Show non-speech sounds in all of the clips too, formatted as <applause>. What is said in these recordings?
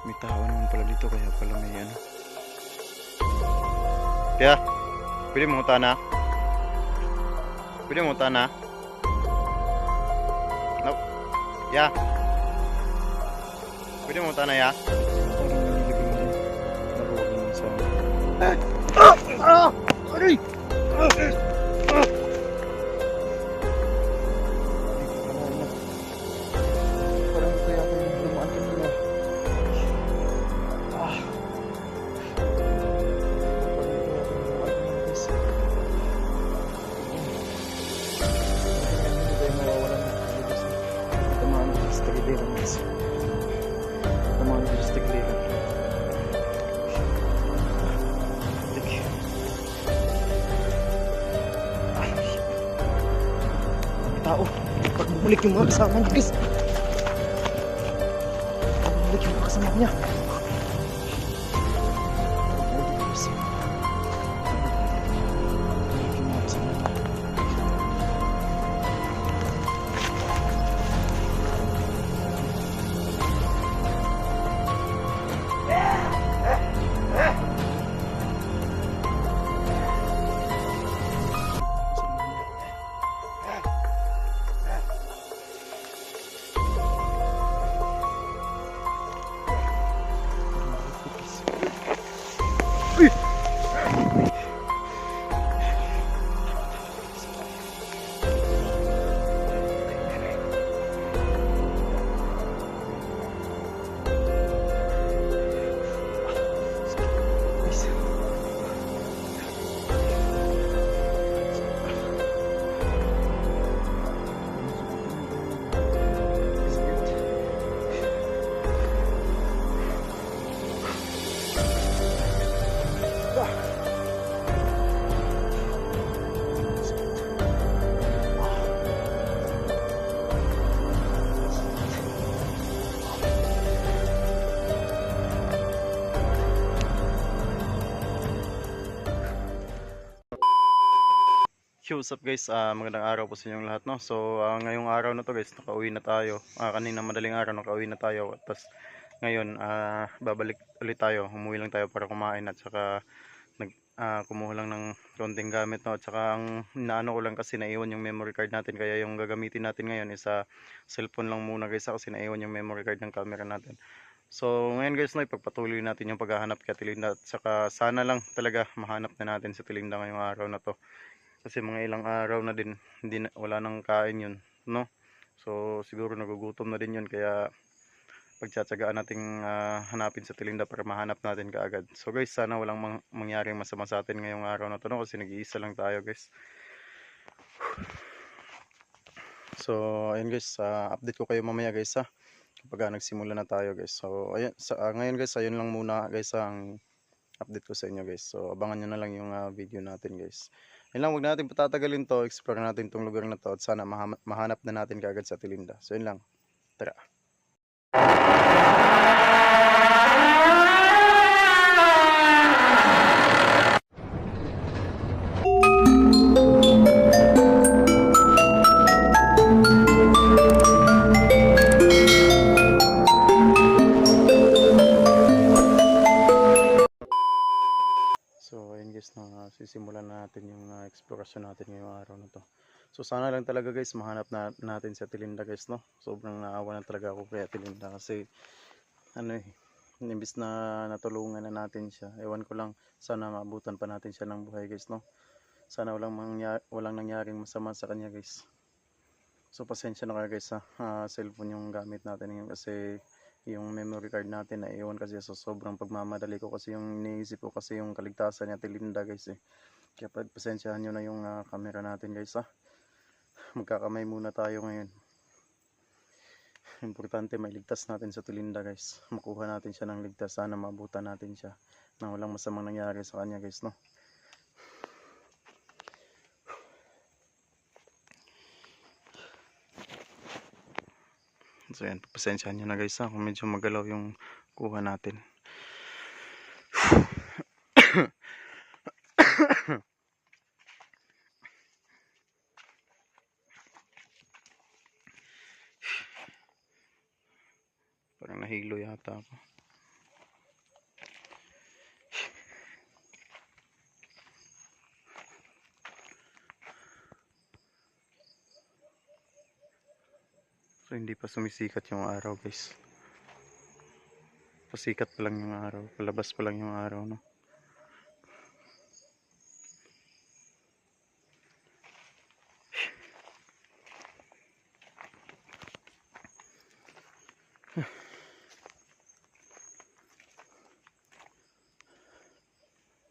May tao naman pala dito kaya pala may ano. Kaya, pwede mo na? Pwede mo na? No. Ya. Pwede mo na ya? Naruwag naman sa... Ah! Ah! Aray! Ah! Bumalik yung mga kasama niya, guys. Bumalik yung mga kasama niya. What's up guys? Ah, magandang araw po sa inyong lahat, no? So, ah, ngayong araw na to guys, nakauwi na tayo. Ah, kanina madaling araw, nakauwi na tayo. Tapos, ngayon, ah, babalik ulit tayo. Umuwi lang tayo para kumain at saka nag, ah, kumuha lang ng konting gamit, no? At saka, ang naano ko lang kasi naiwan yung memory card natin. Kaya yung gagamitin natin ngayon is sa cellphone lang muna guys, kasi naiwan yung memory card ng camera natin. So, ngayon guys, no, ipagpatuloy natin yung paghahanap kay Tilinda. At saka, sana lang talaga mahanap na natin si Tilinda ngayong araw na to kasi mga ilang araw na din hindi na, wala nang kain yun no? So siguro nagugutom na din yun kaya pagtsatsagaan nating ah, hanapin sa Tilinda para mahanap natin kaagad. So guys sana walang mang- mangyaring masama sa atin ngayong araw na to no? kasi nag-iisa lang tayo guys. So ayun guys ah, update ko kayo mamaya guys ha? Kapag ah, nagsimula na tayo guys. So ayun sa, ah, ngayon guys ayun lang muna guys ang update ko sa inyo guys so abangan nyo na lang yung ah, video natin guys yun lang, huwag natin patatagalin to. Explore natin tong lugar na to at sana maha- mahanap na natin kagad sa Tilinda. So yun lang. Tara. Uh, explorasyon natin ngayong araw na to. So sana lang talaga guys mahanap na natin sa Tilinda guys no. Sobrang naawa na talaga ako kay Tilinda kasi ano eh imbis na natulungan na natin siya. Ewan ko lang sana maabutan pa natin siya ng buhay guys no. Sana walang mangya- walang nangyaring masama sa kanya guys. So pasensya na kayo guys ha. Ah, cellphone yung gamit natin ngayon kasi yung memory card natin na iwan kasi sa sobrang pagmamadali ko kasi yung iniisip ko kasi yung kaligtasan niya Tilinda guys eh. Kaya pagpasensyahan nyo na yung ah, camera natin guys ha. Magkakamay muna tayo ngayon. Importante mailigtas natin sa Tilinda guys. Makuha natin siya ng ligtas. Sana mabutan natin siya na walang masamang nangyari sa kanya guys no. So yan, pasensyahan nyo na guys ha, kung medyo magalaw yung kuha natin. bata pa. So hindi pa sumisikat yung araw guys. Pasikat pa lang yung araw. Palabas pa lang yung araw no.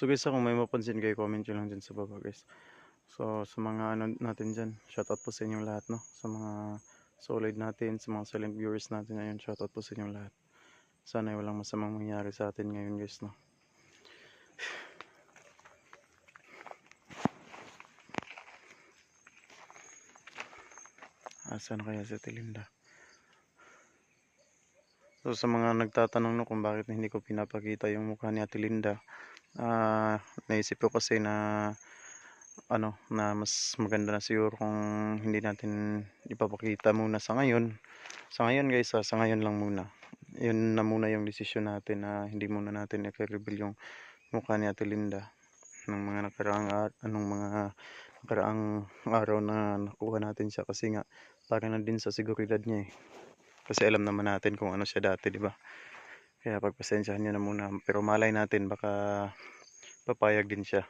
So guys, kung may mapansin kayo, comment nyo lang dyan sa baba guys. So sa mga ano natin dyan, shoutout po sa inyong lahat no. Sa mga solid natin, sa mga silent viewers natin ngayon, shoutout po sa inyong lahat. Sana ay walang masamang mangyari sa atin ngayon guys no. <sighs> Asan kaya si Tilinda? So sa mga nagtatanong no kung bakit hindi ko pinapakita yung mukha ni Ate Linda, ah naisip ko kasi na ano na mas maganda na siguro kung hindi natin ipapakita muna sa ngayon. Sa ngayon guys, ah, sa ngayon lang muna. Yun na muna yung desisyon natin na hindi muna natin i-reveal yung mukha ni Ate Linda ng mga nakaraang ar- anong mga nakaraang araw na nakuha natin siya kasi nga para na din sa seguridad niya eh. Kasi alam naman natin kung ano siya dati, di ba? Kaya pagpasensyahan niyo na muna. Pero malay natin, baka papayag din siya.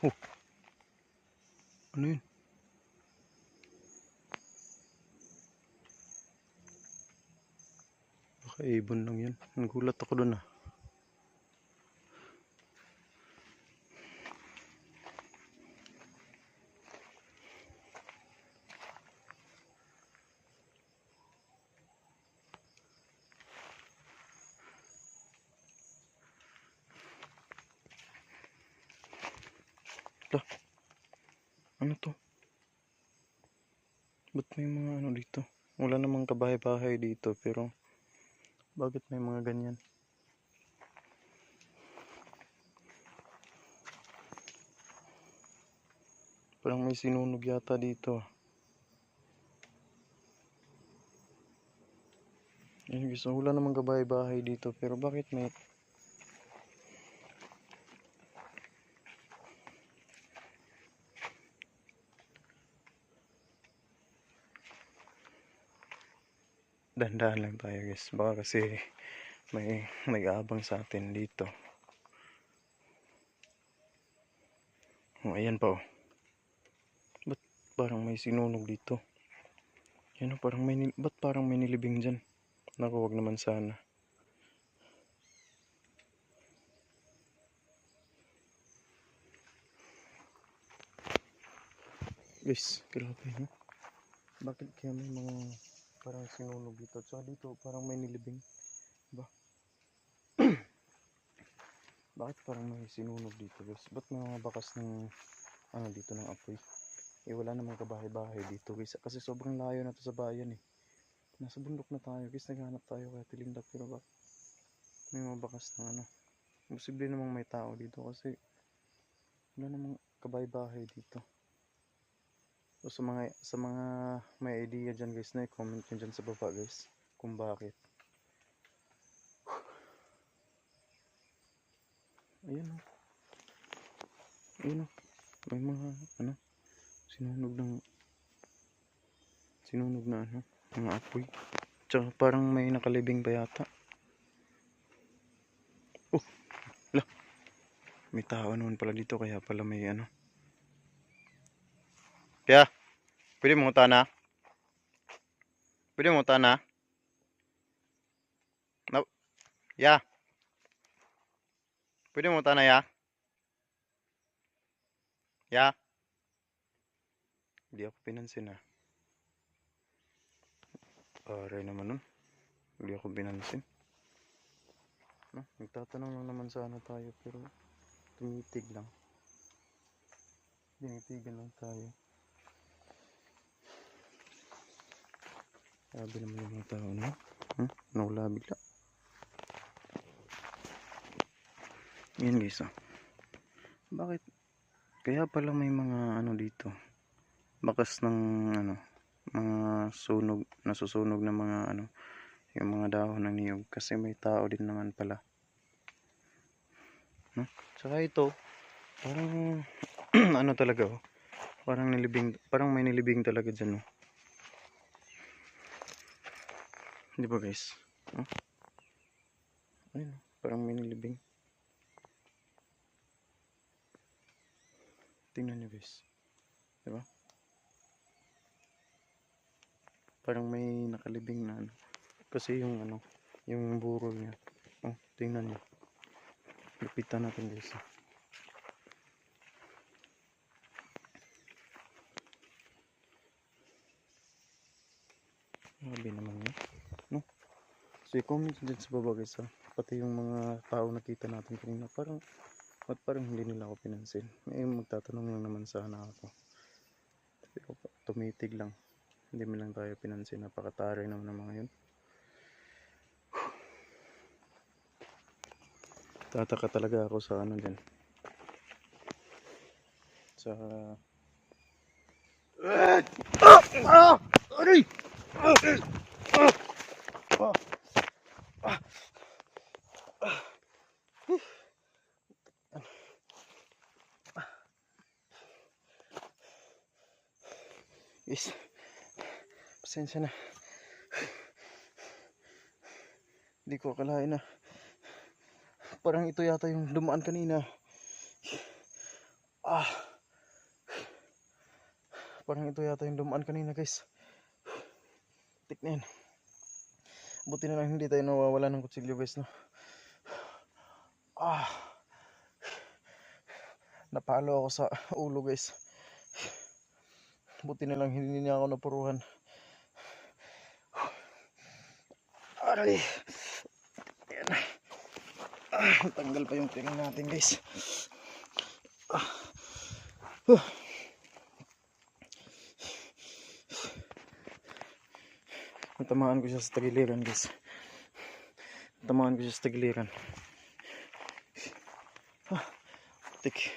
Ano yun? Baka ibon lang yan. Nagulat ako dun ah. Ano to? Ba't may mga ano dito? Wala namang kabahay-bahay dito pero bakit may mga ganyan? Parang may sinunog yata dito. ah. Ayun guys, wala namang kabahay-bahay dito pero bakit may Dandahan lang tayo guys. Baka kasi may nag-aabang sa atin dito. Oh, ayan pa oh. Ba't parang may sinunog dito? Yan oh, parang may, ba't parang may nilibing dyan? Naku, wag naman sana. Guys, grabe no? Bakit kaya may mga parang sinunog dito? Tsaka dito parang may nilibing. Ba? <clears throat> Bakit parang may sinunog dito guys? Ba't may mga bakas ng ano dito ng apoy? Eh wala namang kabahay-bahay dito guys. Kasi sobrang layo na to sa bayan eh. Nasa bundok na tayo guys. Naghanap tayo kaya tilindak pero ba? May mga bakas ng ano. Posible namang may tao dito kasi wala namang kabahay-bahay dito. So sa mga sa mga may idea dyan guys na i-comment nyo dyan sa baba guys kung bakit. Ayun oh. Ayun oh. May mga ano sinunog ng sinunog na ano mga apoy. Tsaka parang may nakalibing pa yata. Oh, la. May tao naman pala dito kaya pala may ano. Kaya, pwede mo na? Pwede mo na? No. Ya. Pwede mo na ya? Ya. Hindi ako pinansin ah. Aray naman nun. Hindi ako binansin. No, nagtatanong lang naman sana tayo pero tumitig lang. Tinitigan lang tayo. Sabi naman yung mga tao na. Hmm? Nawala bigla. Yan guys ah. Bakit? Kaya pala may mga ano dito. Bakas ng ano, mga sunog, nasusunog na mga ano, yung mga dahon ng niyog kasi may tao din naman pala. No? Saka ito, parang <clears throat> ano talaga oh. Parang nilibing, parang may nilibing talaga dyan oh. Di ba guys? Oh? Ayun, oh, parang may nilibing. Tingnan niyo guys. Di ba? Parang may nakalibing na ano. Kasi yung ano, yung burol niya. Oh, tingnan niyo. Lupitan natin guys. ah. Grabe naman yun. So, i-comment dyan sa baba guys ha. Pati yung mga tao nakita natin kanina. Parang, ba't parang hindi nila ako pinansin? May magtatanong lang naman sana ako. Tumitig lang. Hindi mo lang tayo pinansin. Napakataray naman ng mga yun. Tataka talaga ako sa ano dyan. Sa... Ah! Ah! Aray! Ah! Ah! Ah! Ah! Yes. Pasensya na. Hindi ko akalain na. Parang ito yata yung dumaan kanina. Ah. Parang ito yata yung dumaan kanina guys. Tik na yan. Buti na lang hindi tayo nawawala ng kutsilyo guys no. Ah. Napalo ako sa ulo guys. Buti na lang hindi niya ako napuruhan. Aray. Ayan. Ah, tanggal pa yung tiring natin guys. Ah. Huh. Natamaan ko siya sa tagiliran guys. Natamaan ko siya sa tagiliran. Ah, tik.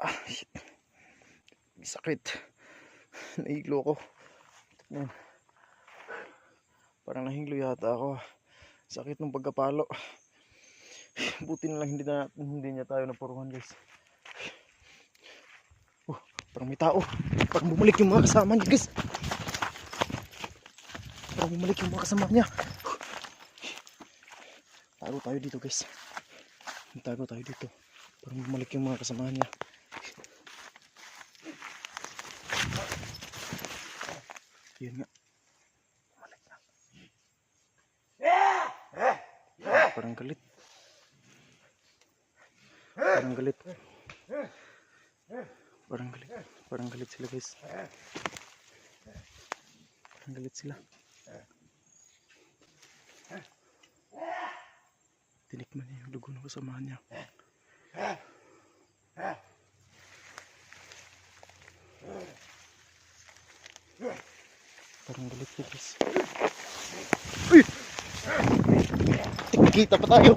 Ah, shit. Sakit. Nahiglo ko. Tignan. Parang nahinglo yata ako. Sakit ng pagkapalo. Buti na lang hindi, na, hindi niya tayo napuruhan guys. Oh, parang may tao. Parang bumalik yung mga kasama niya guys. Parang bumalik yung mga kasama niya. Tago tayo dito guys. Tago tayo dito. Parang bumalik yung mga kasama niya. Yun nga. Bumalik na. Parang galit. Parang galit. Parang galit. Parang galit sila guys. Parang galit sila. Tinikman niya yung dugo ng kasama niya. Parang galit guys. Uy! Kita pa tayo.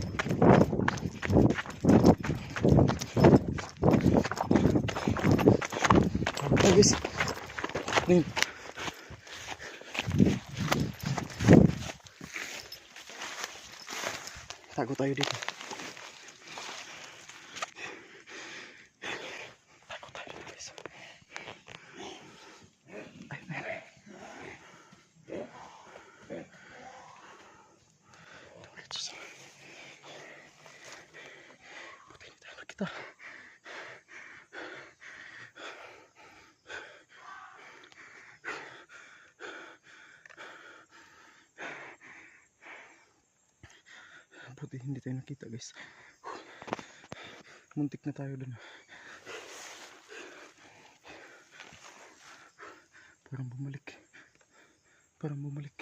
Ay, guys. Tago tayo dito. Tago tayo dito, guys. Ay, ay, ay. Diretso sa- Buti hindi tayo nakita. Buti hindi tayo nakita guys. Muntik na tayo dun. Parang bumalik. Parang bumalik.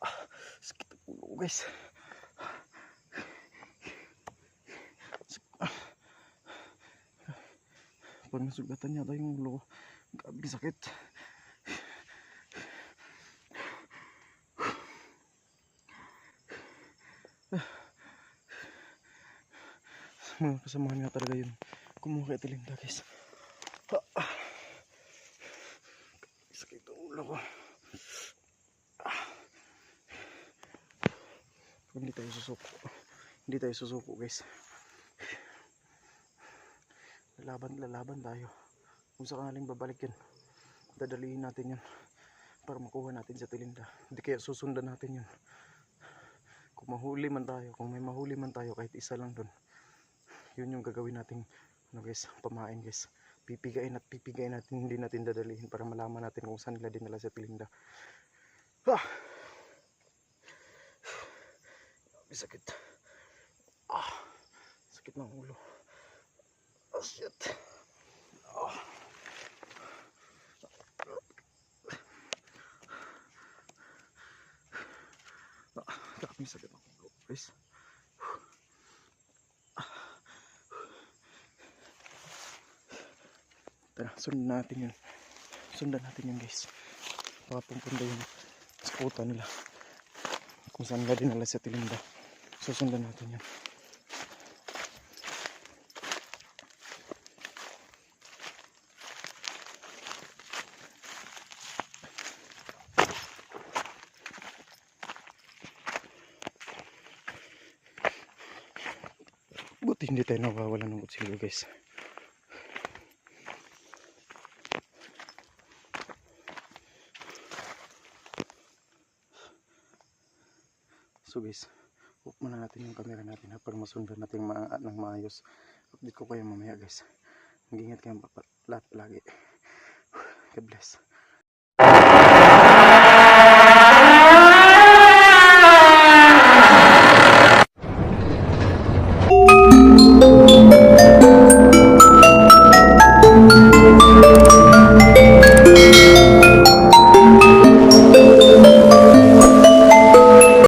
Ah, sakit ang ulo guys. Parang nasugatan yata yung ulo ko. Grabe sakit. <sighs> Mga kasamahan nga talaga yun. Kumuha kay Tilinda guys. Ah, ah. Sakit ang ulo ko. Ah. Hindi tayo susuko. Hindi tayo susuko guys. Lalaban, lalaban tayo. Kung sakaling babalik yun, dadalihin natin yun para makuha natin sa Tilinda. Hindi kaya susundan natin yun. Kung mahuli man tayo, kung may mahuli man tayo kahit isa lang dun, yun yung gagawin nating ano guys, pamain guys. Pipigain at pipigain natin, hindi natin dadalihin para malaman natin kung saan nila dinala sa Tilinda. Ah! Grabe sakit. Ah! Sakit ng ulo. Oh shit. Ah. Ah, grabe sakit ng ulo guys. Tara, sundan natin yun. Sundan natin yun guys. Papunta yun sa kuta nila. Kung saan nila dinala sa Tilinda. Susundan natin yun. Buti hindi tayo nawawala ng kutsilyo guys. So guys, hook muna natin yung camera natin ha, para masundan natin ma ng maayos. Update ko kayo mamaya guys. Mag-ingat kayo pa- lahat lagi. God bless.